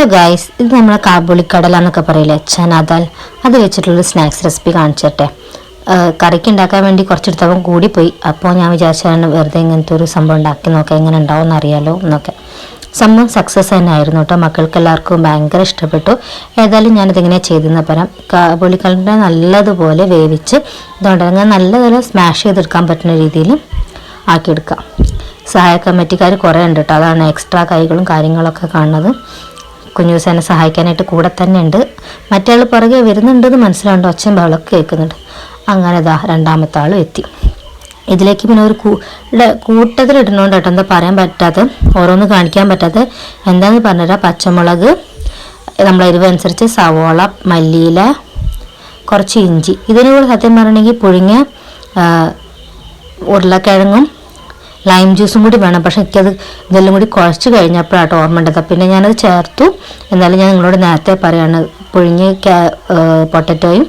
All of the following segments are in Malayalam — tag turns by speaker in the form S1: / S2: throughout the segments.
S1: ഹലോ ഗായ്സ് ഇത് നമ്മളെ കാബൂളിക്കടല എന്നൊക്കെ പറയില്ലേ? ചനാദാൽ. അത് വെച്ചിട്ടുള്ള സ്നാക്സ് റെസിപ്പി കാണിച്ചിട്ടെ. കറിക്ക് ഉണ്ടാക്കാൻ വേണ്ടി കുറച്ചെടുത്തപ്പം കൂടിപ്പോയി. അപ്പോൾ ഞാൻ വിചാരിച്ചാണ് വെറുതെ ഇങ്ങനത്തെ ഒരു സംഭവം ഉണ്ടാക്കി നോക്കാം. എങ്ങനെ ഉണ്ടാവും എന്നറിയാലോ എന്നൊക്കെ. സംഭവം സക്സസ് തന്നെ ആയിരുന്നു കേട്ടോ. മക്കൾക്ക് എല്ലാവർക്കും ഭയങ്കര ഇഷ്ടപ്പെട്ടു. ഏതായാലും ഞാനിതിങ്ങനെ ചെയ്തെന്ന് പറയാം. കാബൂളിക്കടല നല്ലതുപോലെ വേവിച്ച് ഇതുകൊണ്ട് അങ്ങനെ നല്ലതുപോലെ സ്മാഷ് ചെയ്തെടുക്കാൻ പറ്റുന്ന രീതിയിൽ ആക്കിയെടുക്കാം. സഹായ കമ്മിറ്റിക്കാർ കുറേ ഉണ്ട് കേട്ടോ. അതാണ് എക്സ്ട്രാ കൈകളും കാര്യങ്ങളൊക്കെ കാണുന്നത്. കുഞ്ഞൂസേനെ സഹായിക്കാനായിട്ട് കൂടെ തന്നെ ഉണ്ട് മറ്റേ പുറകെ വരുന്നുണ്ടെന്ന് മനസ്സിലാണ്ട് ഒച്ചയും ബഹളമൊക്കെ കേൾക്കുന്നുണ്ട്. അങ്ങനെ ദാ രണ്ടാമത്തെ ആളും എത്തി. ഇതിലേക്ക് പിന്നെ ഒരു കൂട്ടത്തിൽ ഇടണോണ്ട് കേട്ടോ എന്താ പറയാൻ പറ്റാത്ത ഓരോന്ന് കാണിക്കാൻ പറ്റാത്ത എന്താന്ന് പറഞ്ഞുതരാം. പച്ചമുളക് നമ്മളെ എരിവനുസരിച്ച് സവോള മല്ലിയില കുറച്ച് ഇഞ്ചി. ഇതിന് സത്യം പറയണമെങ്കിൽ പുഴുങ്ങിയ ഉരുളക്കിഴങ്ങും ലൈം ജ്യൂസും കൂടി വേണം. പക്ഷേ എനിക്കത് ഇതെല്ലാം കൂടി കുഴച്ച് കഴിഞ്ഞപ്പോഴാട്ടോ ഓർമ്മ ഉണ്ടത് പിന്നെ ഞാനത് ചേർത്തു. എന്നാലും ഞാൻ നിങ്ങളോട് നേരത്തെ പറയാണ്. പുഴുങ്ങിയ പൊട്ടറ്റോയും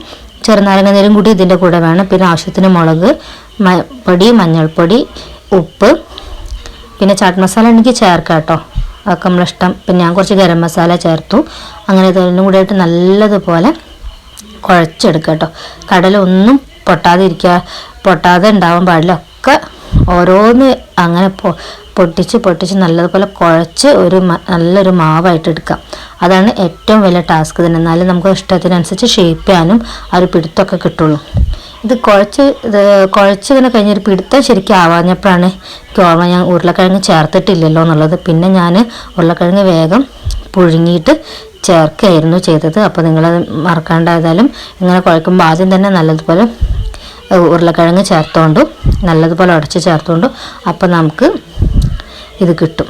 S1: ചെറുനാരങ്ങ നീരും കൂടി ഇതിന്റെ കൂടെ വേണം. പിന്നെ ആവശ്യത്തിന് മുളക് പൊടി മഞ്ഞൾപ്പൊടി ഉപ്പ്. പിന്നെ ചാട്ട് മസാല എനിക്ക് ചേർക്കാം കേട്ടോ. അതൊക്കെ നമ്മളിഷ്ടം. പിന്നെ ഞാൻ കുറച്ച് ഗരം മസാല ചേർത്തു. അങ്ങനെ ഇതെല്ലാം കൂടി ആയിട്ട് നല്ലതുപോലെ കുഴച്ചെടുക്കാം കേട്ടോ. കടലൊന്നും പൊട്ടാതെ ഇരിക്കുക പൊട്ടാതെ ഉണ്ടാവാൻ പാടില്ല. ഒക്കെ ഓരോന്ന് അങ്ങനെ പൊട്ടിച്ച് പൊട്ടിച്ച് നല്ലതുപോലെ കുഴച്ച് ഒരു നല്ലൊരു മാവായിട്ട് എടുക്കാം. അതാണ് ഏറ്റവും വലിയ ടാസ്ക് തന്നെ. എന്നാലും നമുക്ക് ഇഷ്ടത്തിനനുസരിച്ച് ഷേപ്പ് ചെയ്യാനും ആ ഒരു പിടുത്തമൊക്കെ കിട്ടുള്ളൂ. ഇത് കുഴച്ച് ഇത് കുഴച്ച് ഇങ്ങനെ കഴിഞ്ഞൊരു പിടുത്തം ശരിക്കും ആവാഞ്ഞപ്പോഴാണ് എനിക്ക് ഓർമ്മ ഞാൻ ഉരുളക്കിഴങ്ങ് ചേർത്തിട്ടില്ലല്ലോ എന്നുള്ളത്. പിന്നെ ഞാൻ ഉരുളക്കിഴങ്ങ് വേഗം പുഴുങ്ങിയിട്ട് ചേർക്കുകയായിരുന്നു ചെയ്തത്. അപ്പോൾ നിങ്ങളത് മറക്കാണ്ടായതായാലും ഇങ്ങനെ കുഴക്കുമ്പോൾ ആദ്യം തന്നെ നല്ലതുപോലെ ഉരുളക്കിഴങ്ങ് ചേർത്തോണ്ടും നല്ലതുപോലെ ഉടച്ച് ചേർത്തോണ്ടും അപ്പോൾ നമുക്ക് ഇത് കിട്ടും.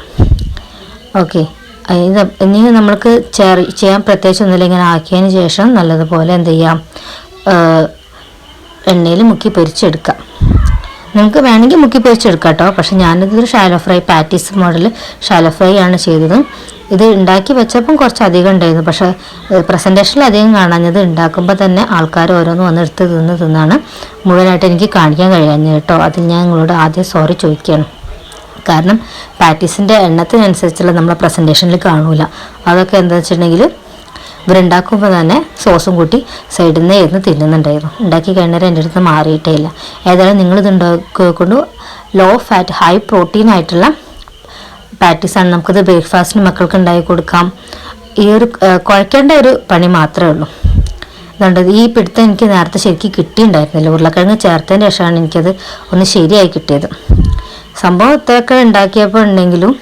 S1: ഓക്കെ. ഇത് ഇനി നമ്മൾക്ക് ചേർ ചെയ്യാൻ പ്രത്യേകിച്ച് ഒന്നുമില്ല. ഇങ്ങനെ ആക്കിയതിന് ശേഷം നല്ലതുപോലെ എന്ത് ചെയ്യാം? എണ്ണയിൽ മുക്കി പൊരിച്ചെടുക്കാം. നിങ്ങൾക്ക് വേണമെങ്കിൽ മുക്കി പൊരിച്ചെടുക്കാം കേട്ടോ. പക്ഷെ ഞാനിതൊരു shallow fry patties model shallow fry ആണ് ചെയ്തത്. ഇത് ഉണ്ടാക്കി വെച്ചപ്പം കുറച്ച് അധികം ഉണ്ടായിരുന്നു. പക്ഷെ പ്രസന്റേഷനിൽ അധികം കാണാഞ്ഞത് ഉണ്ടാക്കുമ്പോൾ തന്നെ ആൾക്കാർ ഓരോന്ന് വന്ന് എടുത്ത് തിന്ന് തിന്നാണ് മുഴുവനായിട്ട് എനിക്ക് കാണിക്കാൻ കഴിയാഞ്ഞത് കേട്ടോ. അതിൽ ഞാൻ നിങ്ങളോട് ആദ്യം സോറി ചോദിക്കുകയാണ്. കാരണം പാറ്റീസിന്റെ എണ്ണത്തിനനുസരിച്ചുള്ള നമ്മളെ പ്രസന്റേഷനിൽ കാണൂല. അതൊക്കെ എന്താ വെച്ചിട്ടുണ്ടെങ്കിൽ ഇവരുണ്ടാക്കുമ്പോൾ തന്നെ സോസും കൂട്ടി സൈഡിൽ നിന്ന് ഇരുന്ന് തിന്നുന്നുണ്ടായിരുന്നു. ഉണ്ടാക്കി കഴിഞ്ഞാൽ എന്റെ അടുത്ത് മാറിയിട്ടേ ഇല്ല. ഏതായാലും നിങ്ങളിത് ഉണ്ടാക്കിക്കൊണ്ട് ലോ ഫാറ്റ് ഹൈ പ്രോട്ടീൻ ആയിട്ടുള്ള പാറ്റീസാണ് നമുക്കത് ബ്രേക്ക്ഫാസ്റ്റിന് മക്കൾക്ക് ഉണ്ടാക്കി കൊടുക്കാം. ഈ ഒരു കുഴക്കേണ്ട ഒരു പണി മാത്രമേ ഉള്ളൂ. അതുകൊണ്ട് ഈ പിടുത്തം എനിക്ക് നേരത്തെ ശരിക്കും കിട്ടിയിട്ടുണ്ടായിരുന്നില്ല. ഉരുളക്കിഴങ്ങ് ചേർത്തതിന് ശേഷമാണ് എനിക്കത് ഒന്ന് ശരിയായി കിട്ടിയത്. സംഭവം ഇത്രയൊക്കെ ഉണ്ടാക്കിയപ്പോൾ ഉണ്ടെങ്കിലും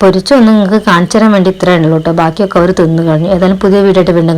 S1: പൊരിച്ചൊന്നും നിങ്ങൾക്ക് കാണിച്ചു തരാൻ വേണ്ടി ഇത്രയേ ഉള്ളൂ കേട്ടോ. ബാക്കിയൊക്കെ അവർ തിന്നു കഴിഞ്ഞു. ഏതായാലും പുതിയ വീഡിയോ ആയിട്ട് വീണ്ടും